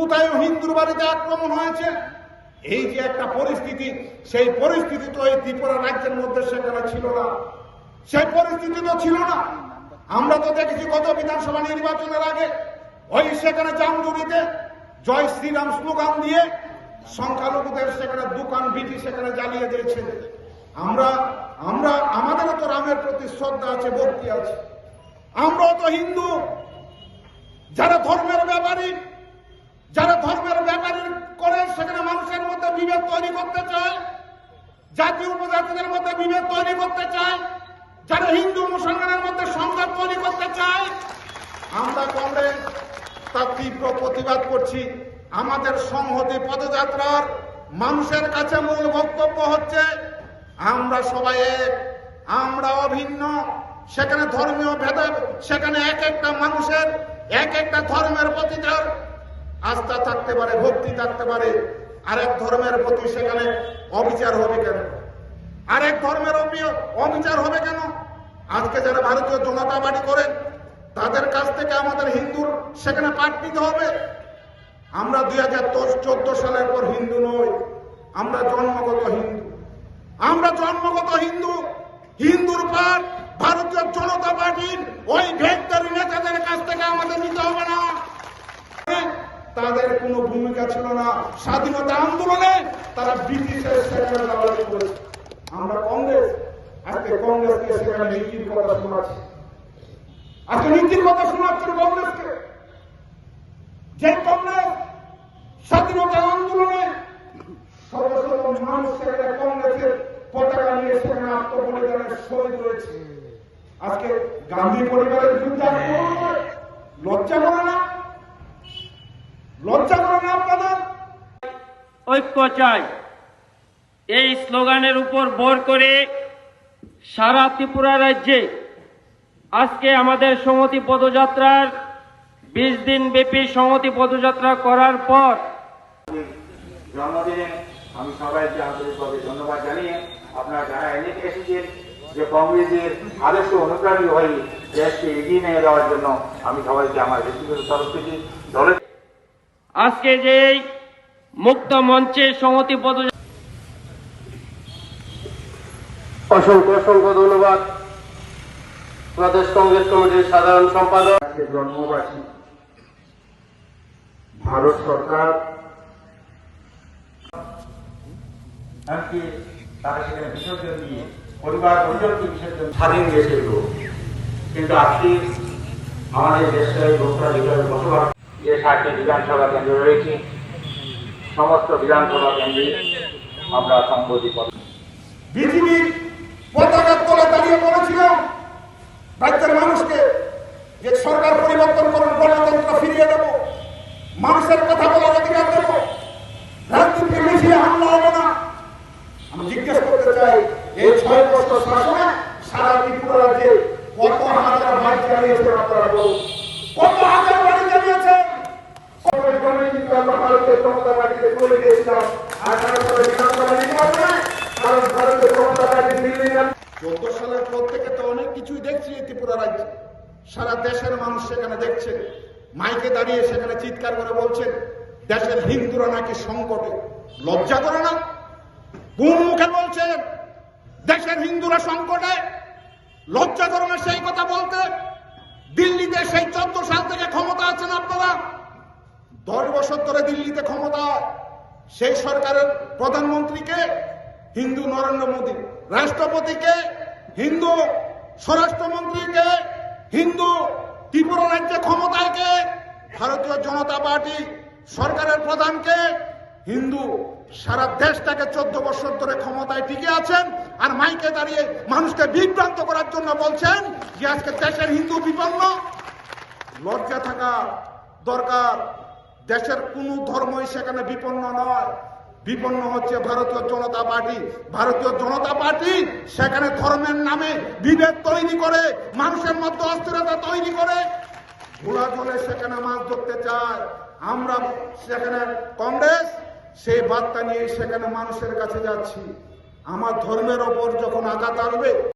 কোথায় হিন্দুর বাড়িতে আক্রমণ হয়েছে? এই যে একটা পরিস্থিতি, সেই পরিস্থিতি তো এই ত্রিপুরা রাজ্যের মধ্যে সেখানে ছিল না। সেই পরিস্থিতি তো ছিল না। আমরা তো দেখেছি গত বিধানসভা নির্বাচনের আগে ওই সেখানে জামজুরিতে জয় শ্রীরাম স্লোগান দিয়ে সংখ্যালঘুদের সেখানে দোকান, বিটি সেখানে জ্বালিয়ে দিয়েছে আমরা আমরা, আমাদেরও তো রামের প্রতি শ্রদ্ধা আছে, ভক্তি আছে। আমরাও তো হিন্দু যারা ধর্মের ব্যাপারী যারা ধর্মের ব্যাপারী করে সেখানে মানুষের মধ্যে বিভেদ তৈরি করতে চায় জাতি উপজাতিদের মধ্যে বিভেদ তৈরি করতে চায়, যারা হিন্দু মুসলমানের মধ্যে সংঘাত তৈরি করতে চায়, আমরা কংগ্রেস তার তীব্র প্রতিবাদ করছি। আমাদের সংহতি পদযাত্রার মানুষের কাছে মূল বক্তব্য হচ্ছে, আমরা সবাই এক, আমরা অভিন্ন। সেখানে ধর্মীয় ভেদে সেখানে এক একটা মানুষের এক একটা ধর্মের প্রতি তার আস্থা থাকতে পারে, ভক্তি থাকতে পারে আরেক ধর্মের প্রতি সেখানে অবিচার হবে কেন? আরেক ধর্মের অবি- অবিচার হবে কেন? আজকে যারা ভারতীয় জনতা পার্টি করেন তাদের কাছ থেকে আমাদের হিন্দুর সেখানে পাঠ নিতে হবে। আমরা দুই হাজার চোদ্দ সালের পর হিন্দু নই, আমরা জন্মগত হিন্দু। আমরা জন্মগত হিন্দু। হিন্দুর পাঠ ভারতীয় জনতা পার্টির ওই ভেক্টরি নেতাদের কাছ থেকে আমাদের নিতে হবে না। তাদের কোনো ভূমিকা ছিল না। স্বাধীনতা আন্দোলনে তারা ব্রিটিশের আমরা কংগ্রেস, আজকে কংগ্রেসকে সেখানে নীতির কথা শোনাচ্ছি। আজকে নীতির কথা শোনাচ্ছেন কংগ্রেসকে। যে কংগ্রেস স্বাধীনতা আন্দোলনে সর্বসাধারণ মানুষ কংগ্রেসের পতাকা নিয়ে সেখানে আত্মবলিদানের শহীদ রয়েছে আজকে গান্ধী পরিবারের বিরুদ্ধে লজ্জা করে না। লজ্জা করে না আপনাদের। ঐক্য চাই। এই স্লোগানের উপর ভর করে সারা ত্রিপুরা রাজ্যে আজকে আমাদের সংহতি পদযাত্রার বিশ দিন ব্যাপী সংহতি পদযাত্রা করার পর জন্মদিনে আমি সবাইকে আন্তরিকভাবে ধন্যবাদ জানিয়ে আপনারা যারা এনেকে এসেছেন যে কংগ্রেসের আদর্শ অনুপ্রাণিত হয়ে দেশকে এগিয়ে নিয়ে যাওয়ার জন্য আমি সবাইকে আমার ব্যক্তিগত তরফ থেকে দলের আজকে যে মুক্ত মঞ্চে সংহতি পদযাত্রা অসংখ্য অসংখ্য ধন্যবাদ। প্রদেশ কংগ্রেস কমিটির সাধারণ সম্পাদক। জন্মবাসী। ভারত সরকার। এমনকি তারা সেখানে বিসর্জন দিয়ে পরিবার পরিজনকে বিসর্জন স্বাধীন দেশের লোক কিন্তু আজকে আমাদের দেশে লোকরা যেভাবে বসবাস যে ষাটটি বিধানসভা কেন্দ্র রয়েছে, সমস্ত বিধানসভা কেন্দ্রে আমরা সংবোধি করি পৃথিবীর পতাকার তলে দাঁড়িয়ে বলেছিলাম রাজ্যের মানুষকে যে সরকার পরিবর্তন করুন, গণতন্ত্র ফিরিয়ে দেব, মানুষের কথা বলার অধিকার দেব রাজনীতি মিছিলে হামলা হবে না। আমি জিজ্ঞেস করতে চাই, এই ছয় বছর শাসনে সারা ত্রিপুরা রাজ্যে কত হাজার বাড়ি চালিয়েছেন আপনারা বলুন কত হাজার বাড়ি চালিয়েছেন কবে কবে কিন্তু ভারতের ক্ষমতা পার্টিতে করে দিয়েছিলাম আর তারপরে বিধানসভা নির্বাচনে কারণ ভারতের ক্ষমতা পার্টি দিল্লি চোদ্দ সালের পর থেকে তো অনেক কিছুই দেখছি এই ত্রিপুরা রাজ্যে। সারা দেশের মানুষ সেখানে দেখছে। মাইকে দাঁড়িয়ে সেখানে চিৎকার করে বলছেন, দেশের হিন্দুরা নাকি সংকটে। লজ্জা করে না? কোন মুখে বলছেন, দেশের হিন্দুরা সংকটে। লজ্জা করে না সেই কথা বলতে? দিল্লিতে সেই চোদ্দ সাল থেকে ক্ষমতা আপনারা ধরে দিল্লিতে ক্ষমতা, সেই সরকারের প্রধানমন্ত্রীকে হিন্দু নরেন্দ্র মোদী, রাষ্ট্রপতিকে হিন্দু স্বরাষ্ট্রমন্ত্রীকে হিন্দু ত্রিপুরা রাজ্যে ক্ষমতায় কে ভারতীয় জনতা পার্টি সরকারের প্রধানকে হিন্দু সারা দেশটাকে চোদ্দ বছর ধরে ক্ষমতায় টিকে আছেন আর মাইকে দাঁড়িয়ে মানুষকে বিভ্রান্ত করার জন্য বলছেন যে আজকে দেশের হিন্দু বিপন্ন, লজ্জা থাকা দরকার। দেশের কোন ধর্মই সেখানে বিপন্ন নয়। বিপন্ন হচ্ছে ভারতীয় জনতা পার্টি। ভারতীয় জনতা পার্টি সেখানে ধর্মের নামে বিভেদ তৈরি করে, মানুষের মধ্যে অস্থিরতা তৈরি করে। ঘোলা জলে সেখানে মাছ ধরতে চায়। আমরা সেখানে কংগ্রেস, সেই বার্তা নিয়ে সেখানে মানুষের কাছে যাচ্ছি। আমার ধর্মের ওপর যখন আঘাত আসবে